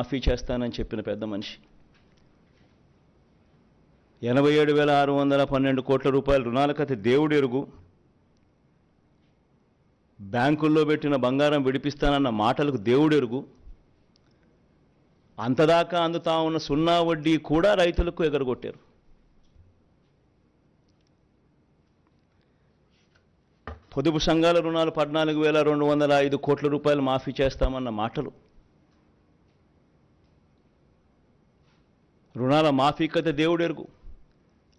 మాఫీ చేస్తానని చెప్పిన పెద్ద మనిషి. ఎనభై ఏడు వేల ఆరు వందల పన్నెండు కోట్ల రూపాయల రుణాలకైతే దేవుడు ఎరుగు. బ్యాంకుల్లో పెట్టిన బంగారం విడిపిస్తానన్న మాటలకు దేవుడు ఎరుగు. అంతదాకా అందుతా ఉన్న సున్నా వడ్డీ కూడా రైతులకు ఎగరగొట్టారు. పొదుపు సంఘాల రుణాలు పద్నాలుగు వేల రెండు వందల ఐదు కోట్ల రూపాయలు మాఫీ చేస్తామన్న మాటలు. రుణాల మాఫీ దేవుడు ఎరుగు.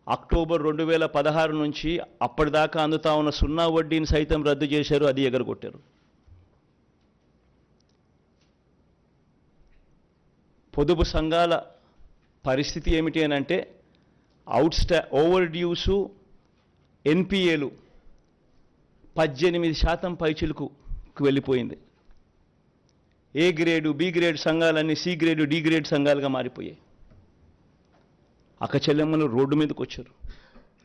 అక్టోబర్ రెండు వేల పదహారు నుంచి అప్పటిదాకా అందుతా ఉన్న సున్నా వడ్డీని సైతం రద్దు చేశారు అది ఎగరగొట్టారు. పొదుపు సంఘాల పరిస్థితి ఏమిటి అని అంటే అవుట్ స్టా ఓవర్ డ్యూసు ఎన్పిఏలు పద్దెనిమిది శాతం పైచిలుకు వెళ్ళిపోయింది. ఏ గ్రేడు బి గ్రేడ్ సంఘాలన్నీ సి గ్రేడు డి గ్రేడ్ సంఘాలుగా మారిపోయాయి. అక్కచెల్లెమ్మలు రోడ్డు మీదకి వచ్చారు.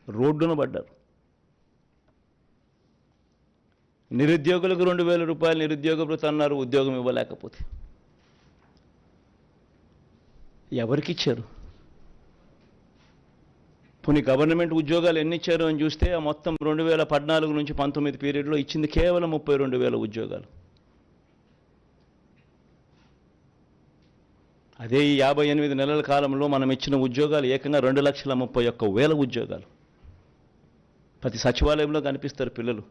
రోడ్డున పడ్డారు. నిరుద్యోగులకు రెండు వేల రూపాయలు నిరుద్యోగ భృతి అన్నారు ఉద్యోగం ఇవ్వలేకపోతే. ఎవరికి ఇచ్చారు పోనీ గవర్నమెంట్ ఉద్యోగాలు ఎన్ని ఇచ్చారు అని చూస్తే ఆ మొత్తం రెండు వేల పద్నాలుగు నుంచి పంతొమ్మిది పీరియడ్లో ఇచ్చింది కేవలం ముప్పై రెండు వేల ఉద్యోగాలు. అదే ఈ యాభై ఎనిమిది నెలల కాలంలో మనం ఇచ్చిన ఉద్యోగాలు ఏకంగా రెండు లక్షల ముప్పై ఒక్క వేల ఉద్యోగాలు. ప్రతి సచివాలయంలో కనిపిస్తారు పిల్లలు.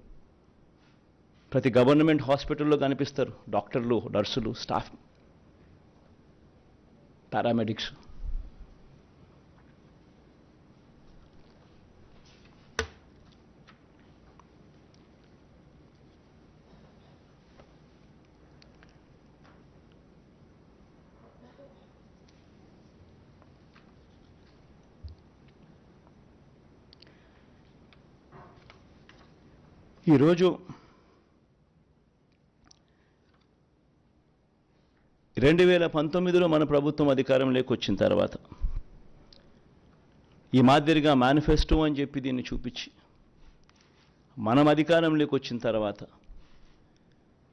ప్రతి గవర్నమెంట్ హాస్పిటల్లో కనిపిస్తారు డాక్టర్లు నర్సులు స్టాఫ్ పారామెడిక్స్. ఈరోజు రెండు వేల పంతొమ్మిదిలో మన ప్రభుత్వం అధికారంలోకి వచ్చిన తర్వాత ఈ మాదిరిగా మేనిఫెస్టో అని చెప్పి దీన్ని చూపించి మనం అధికారంలోకి వచ్చిన తర్వాత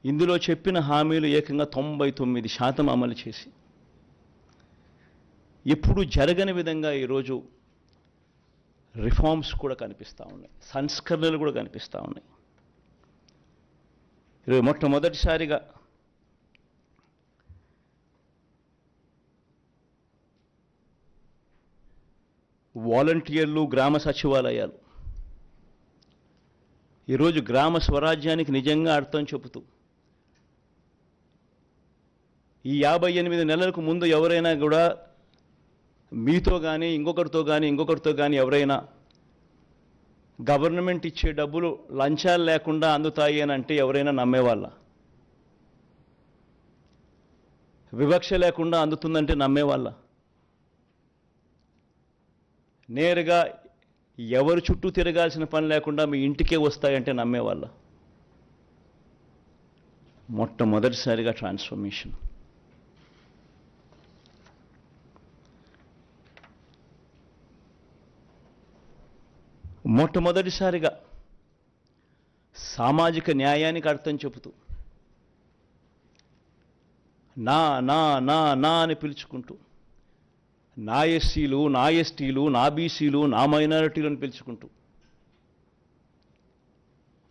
ఇందులో చెప్పిన హామీలు ఏకంగా తొంభై తొమ్మిది శాతం అమలు చేసి ఎప్పుడు జరగని విధంగా ఈరోజు రిఫార్మ్స్ కూడా కనిపిస్తూ ఉన్నాయి. సంస్కరణలు కూడా కనిపిస్తూ ఉన్నాయి. ఇరవై మొట్టమొదటిసారిగా వాలంటీర్లు గ్రామ సచివాలయాలు. ఈరోజు గ్రామ స్వరాజ్యానికి నిజంగా అర్థం చెబుతూ ఈ యాభై ఎనిమిది నెలలకు ముందు ఎవరైనా కూడా మీతో కానీ ఇంకొకరితో కానీ ఇంకొకరితో కానీ ఎవరైనా గవర్నమెంట్ ఇచ్చే డబ్బులు లంచాలు లేకుండా అందుతాయి అని అంటే ఎవరైనా నమ్మేవాళ్ళ? వివక్ష లేకుండా అందుతుందంటే నమ్మేవాళ్ళ? నేరుగా ఎవరు చుట్టూ తిరగాల్సిన పని లేకుండా మీ ఇంటికే వస్తాయంటే నమ్మేవాళ్ళ? మొట్టమొదటిసారిగా ట్రాన్స్ఫర్మేషన్. మొట్టమొదటిసారిగా సామాజిక న్యాయానికి అర్థం చెబుతూ నా నా నా నా అని పిలుచుకుంటూ నా ఎస్సీలు నా ఎస్టీలు నా బీసీలు నా మైనారిటీలు అని పిలుచుకుంటూ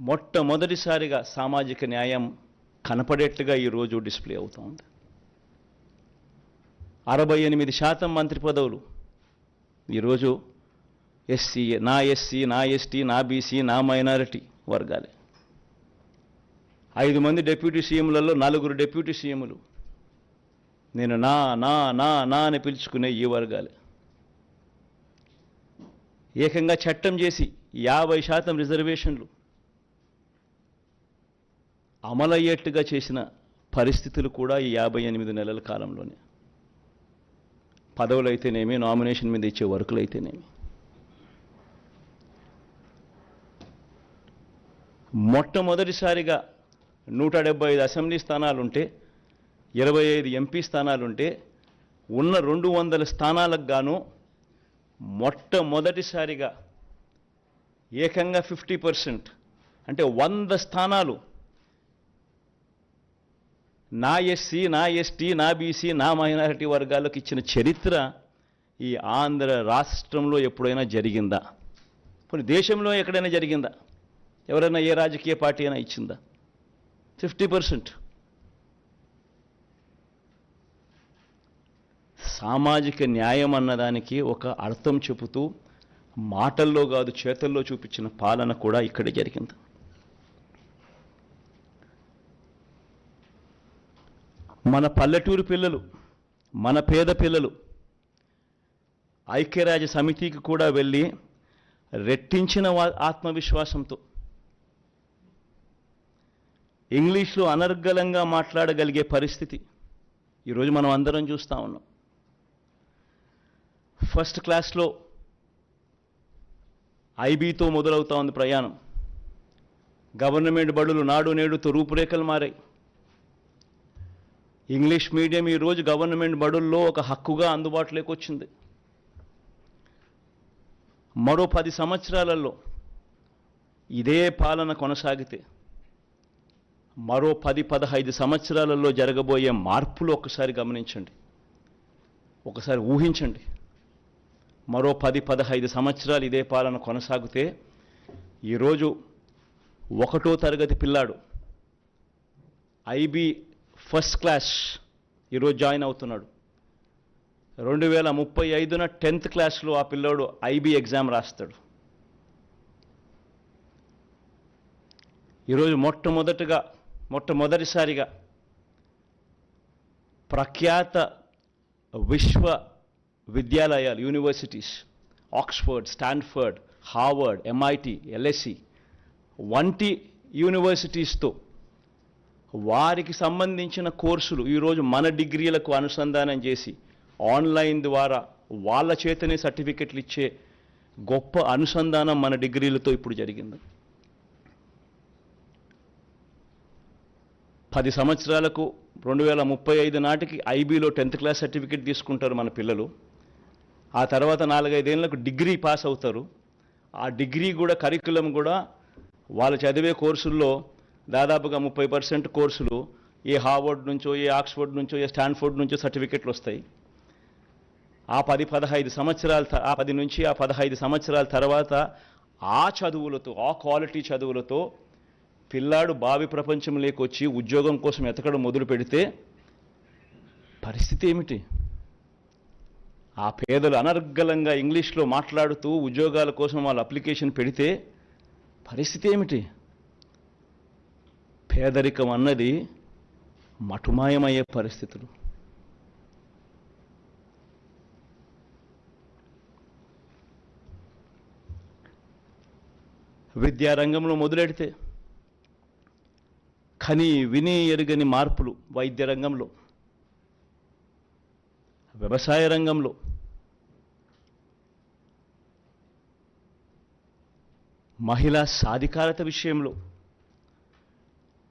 మొట్టమొదటిసారిగా సామాజిక న్యాయం కనపడేట్లుగా ఈరోజు డిస్ప్లే అవుతూ ఉంది. అరవై ఎనిమిది శాతం మంత్రి పదవులు ఈరోజు ఎస్సీ నా ఎస్సీ నా ఎస్టీ నా బీసీ నా మైనారిటీ వర్గాలే. ఐదు మంది డిప్యూటీ సీఎంలలో నలుగురు డిప్యూటీ సీఎంలు. నేను నా నా నా నా అని పిలుచుకునే ఈ వర్గాలే. ఏకంగా చట్టం చేసి యాభై శాతం రిజర్వేషన్లు అమలయ్యేట్టుగా చేసిన పరిస్థితులు కూడా ఈ యాభై ఎనిమిది నెలల కాలంలోనే. పదవులు అయితేనేమి నామినేషన్ మీద ఇచ్చే వర్కులు అయితేనేమి మొట్టమొదటిసారిగా నూట డెబ్బై ఐదు అసెంబ్లీ స్థానాలుంటే ఇరవై ఐదు ఎంపీ స్థానాలుంటే ఉన్న రెండు వందల స్థానాలకు గాను మొట్టమొదటిసారిగా ఏకంగా ఫిఫ్టీ పర్సెంట్ అంటే వంద స్థానాలు నా ఎస్సీ నా ఎస్టీ నా బీసీ నా మైనారిటీ వర్గాలకు ఇచ్చిన చరిత్ర ఈ ఆంధ్ర రాష్ట్రంలో ఎప్పుడైనా జరిగిందా? కొన్ని దేశంలో ఎక్కడైనా జరిగిందా? ఎవరైనా ఏ రాజకీయ పార్టీ అయినా ఇచ్చిందా? Fifty percent. సామాజిక న్యాయం అన్నదానికి ఒక అర్థం చెబుతూ మాటల్లో కాదు చేతల్లో చూపించిన పాలన కూడా ఇక్కడే జరిగింది. మన పల్లెటూరు పిల్లలు మన పేద పిల్లలు ఐక్యరాజ్య సమితికి కూడా వెళ్ళి రెట్టించిన ఆత్మవిశ్వాసంతో ఇంగ్లీష్లో అనర్గళంగా మాట్లాడగలిగే పరిస్థితి. ఈరోజు మనం అందరం చూస్తూ ఉన్నాం. ఫస్ట్ క్లాస్లో ఐబీతో మొదలవుతా ఉంది ప్రయాణం. గవర్నమెంట్ బడులు నాడు నేడుతో రూపురేఖలు మారాయి. ఇంగ్లీష్ మీడియం ఈరోజు గవర్నమెంట్ బడుల్లో ఒక హక్కుగా అందుబాటులోకి వచ్చింది. మరో పది సంవత్సరాలలో ఇదే పాలన కొనసాగితే మరో పది పదహైదు సంవత్సరాలలో జరగబోయే మార్పులు ఒకసారి గమనించండి. ఒకసారి ఊహించండి. మరో పది పదహైదు సంవత్సరాలు ఇదే పాలన కొనసాగితే ఈరోజు ఒకటో తరగతి పిల్లాడు ఐబీ ఫస్ట్ క్లాస్ ఈరోజు జాయిన్ అవుతున్నాడు. రెండు వేల ముప్పై ఐదున టెన్త్ క్లాస్లో ఆ పిల్లోడు ఐబీ ఎగ్జామ్ రాస్తాడు. ఈరోజు మొట్టమొదటగా మొట్టమొదటిసారిగా ప్రఖ్యాత విశ్వ విద్యాలయాలు universities Oxford Stanford Harvard MIT LSC వంటి యూనివర్సిటీస్తో వారికి సంబంధించిన కోర్సులు ఈరోజు మన డిగ్రీలకు అనుసంధానం చేసి ఆన్లైన్ ద్వారా వాళ్ళ చేతనే సర్టిఫికెట్లు ఇచ్చే గొప్ప అనుసంధానం మన డిగ్రీలతో ఇప్పుడు జరిగింది. పది సంవత్సరాలకు రెండు వేల ముప్పై ఐదు నాటికి ఐబీలో టెన్త్ క్లాస్ సర్టిఫికెట్ తీసుకుంటారు మన పిల్లలు. ఆ తర్వాత నాలుగైదేళ్ళకు డిగ్రీ పాస్ అవుతారు. ఆ డిగ్రీ కూడా కరికులం కూడా వాళ్ళు చదివే కోర్సుల్లో దాదాపుగా ముప్పై పర్సెంట్ కోర్సులు ఏ హార్వర్డ్ నుంచో ఏ ఆక్స్ఫర్డ్ నుంచో ఏ స్టాన్ఫోర్డ్ నుంచో సర్టిఫికెట్లు వస్తాయి. ఆ పది పదహైదు సంవత్సరాల ఆ పది నుంచి ఆ పదహైదు సంవత్సరాల తర్వాత ఆ చదువులతో ఆ క్వాలిటీ చదువులతో పిల్లాడు బావి ప్రపంచంలోకి వచ్చి ఉద్యోగం కోసం ఎతకడం మొదలు పెడితే పరిస్థితి ఏమిటి? ఆ పేదలు అనర్గళంగా ఇంగ్లీష్లో మాట్లాడుతూ ఉద్యోగాల కోసం వాళ్ళు అప్లికేషన్ పెడితే పరిస్థితి ఏమిటి? పేదరికం అన్నది మటుమాయమయ్యే పరిస్థితులు. విద్యారంగంలో మొదలెడితే కని విని ఎరుగని మార్పులు వైద్య రంగంలో వ్యవసాయ రంగంలో. మహిళా సాధికారత విషయంలో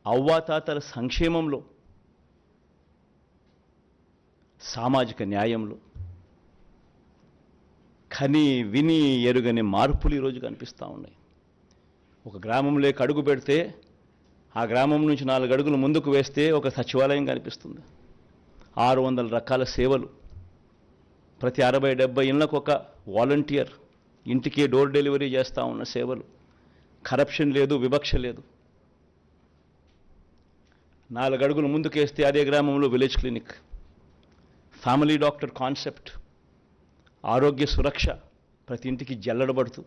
అవ్వాతాతల సంక్షేమంలో సామాజిక న్యాయంలో. కని విని ఎరుగని మార్పులు ఈరోజు కనిపిస్తూ ఉన్నాయి. ఒక గ్రామంలోకి అడుగు పెడితే ఆ గ్రామం నుంచి నాలుగు అడుగులు ముందుకు వేస్తే ఒక సచివాలయం కనిపిస్తుంది. ఆరు వందల రకాల సేవలు. ప్రతి అరవై డెబ్బై ఇళ్ళకు ఒక వాలంటీర్ ఇంటికి డోర్ డెలివరీ చేస్తూ ఉన్న సేవలు. కరప్షన్ లేదు వివక్ష లేదు. నాలుగు అడుగులు ముందుకేస్తే అదే గ్రామంలో village clinic. Family doctor concept. ఆరోగ్య సురక్ష ప్రతి ఇంటికి జల్లడబడుతూ.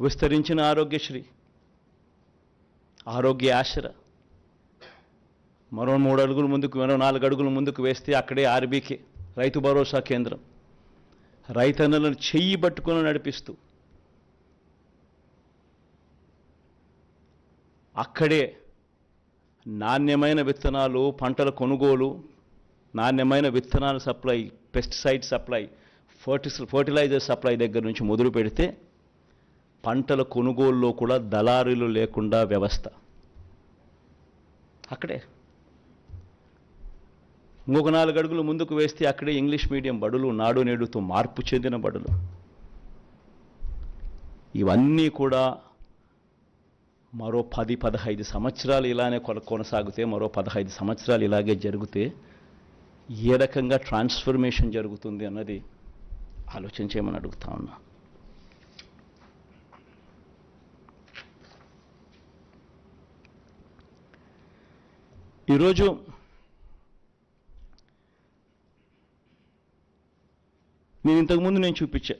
విస్తరించిన ఆరోగ్యశ్రీ. ఆరోగ్య ఆశ్ర. మరో మూడు అడుగులు ముందుకు మరో నాలుగు అడుగులు ముందుకు వేస్తే అక్కడే ఆర్బీకే రైతు భరోసా కేంద్రం. రైతన్నలను చెయ్యి పట్టుకొని నడిపిస్తూ అక్కడే నాణ్యమైన విత్తనాలు పంటల కొనుగోలు నాణ్యమైన విత్తనాల సప్లై పెస్టిసైడ్ సప్లై ఫర్టిస్ ఫర్టిలైజర్ సప్లై దగ్గర నుంచి మొదలు పెడితే పంటల కొనుగోలులో కూడా దళారులు లేకుండా వ్యవస్థ. అక్కడే. ఇంకొక నాలుగు అడుగులు ముందుకు వేస్తే అక్కడే ఇంగ్లీష్ మీడియం బడులు నాడు నేడుతో మార్పు చెందిన బడులు. ఇవన్నీ కూడా మరో పది పదహైదు సంవత్సరాలు ఇలానే కొన- కొనసాగితే మరో పదహైదు సంవత్సరాలు ఇలాగే జరిగితే ఏ రకంగా ట్రాన్స్ఫర్మేషన్ జరుగుతుంది అన్నది ఆలోచించేయమని అడుగుతా ఉన్నా. ఈరోజు నేను ఇంతకుముందు నేను చూపించా.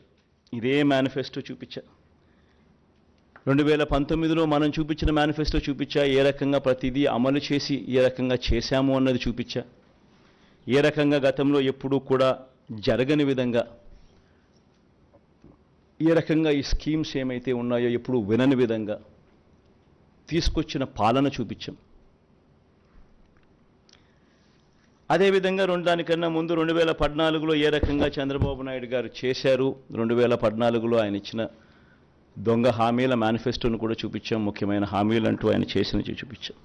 ఇదే మేనిఫెస్టో చూపించా. రెండు వేల పంతొమ్మిదిలో మనం చూపించిన మేనిఫెస్టో చూపించా. ఏ రకంగా ప్రతిదీ అమలు చేసి ఏ రకంగా చేశాము అన్నది చూపించా. ఏ రకంగా గతంలో ఎప్పుడూ కూడా జరగని విధంగా ఏ రకంగా ఈ స్కీమ్స్ ఏమైతే ఉన్నాయో ఎప్పుడు వినని విధంగా తీసుకొచ్చిన పాలన చూపించాం. అదేవిధంగా రెండు దానికన్నా ముందు రెండు వేల పద్నాలుగులో ఏ రకంగా చంద్రబాబు నాయుడు గారు చేశారు? రెండు వేల పద్నాలుగులో ఆయన ఇచ్చిన దొంగ హామీల మేనిఫెస్టోను కూడా చూపించాం. ముఖ్యమైన హామీలు అంటూ ఆయన చేసినవి చూపించాం.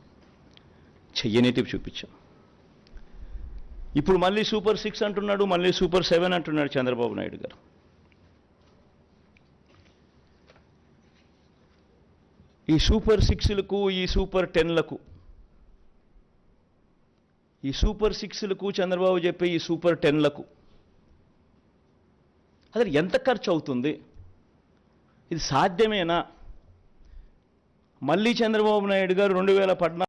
చెయ్యనేటివి చూపించాం. ఇప్పుడు మళ్ళీ సూపర్ సిక్స్ అంటున్నాడు మళ్ళీ సూపర్ సెవెన్ అంటున్నాడు చంద్రబాబు నాయుడు గారు. ఈ సూపర్ సిక్స్లకు ఈ సూపర్ టెన్లకు ఈ సూపర్ సిక్స్లకు చంద్రబాబు చెప్పే ఈ సూపర్ టెన్లకు. అసలు ఎంత ఖర్చు అవుతుంది ఇది సాధ్యమేనా? మళ్ళీ చంద్రబాబు నాయుడు గారు రెండు వేల పద్నాలుగు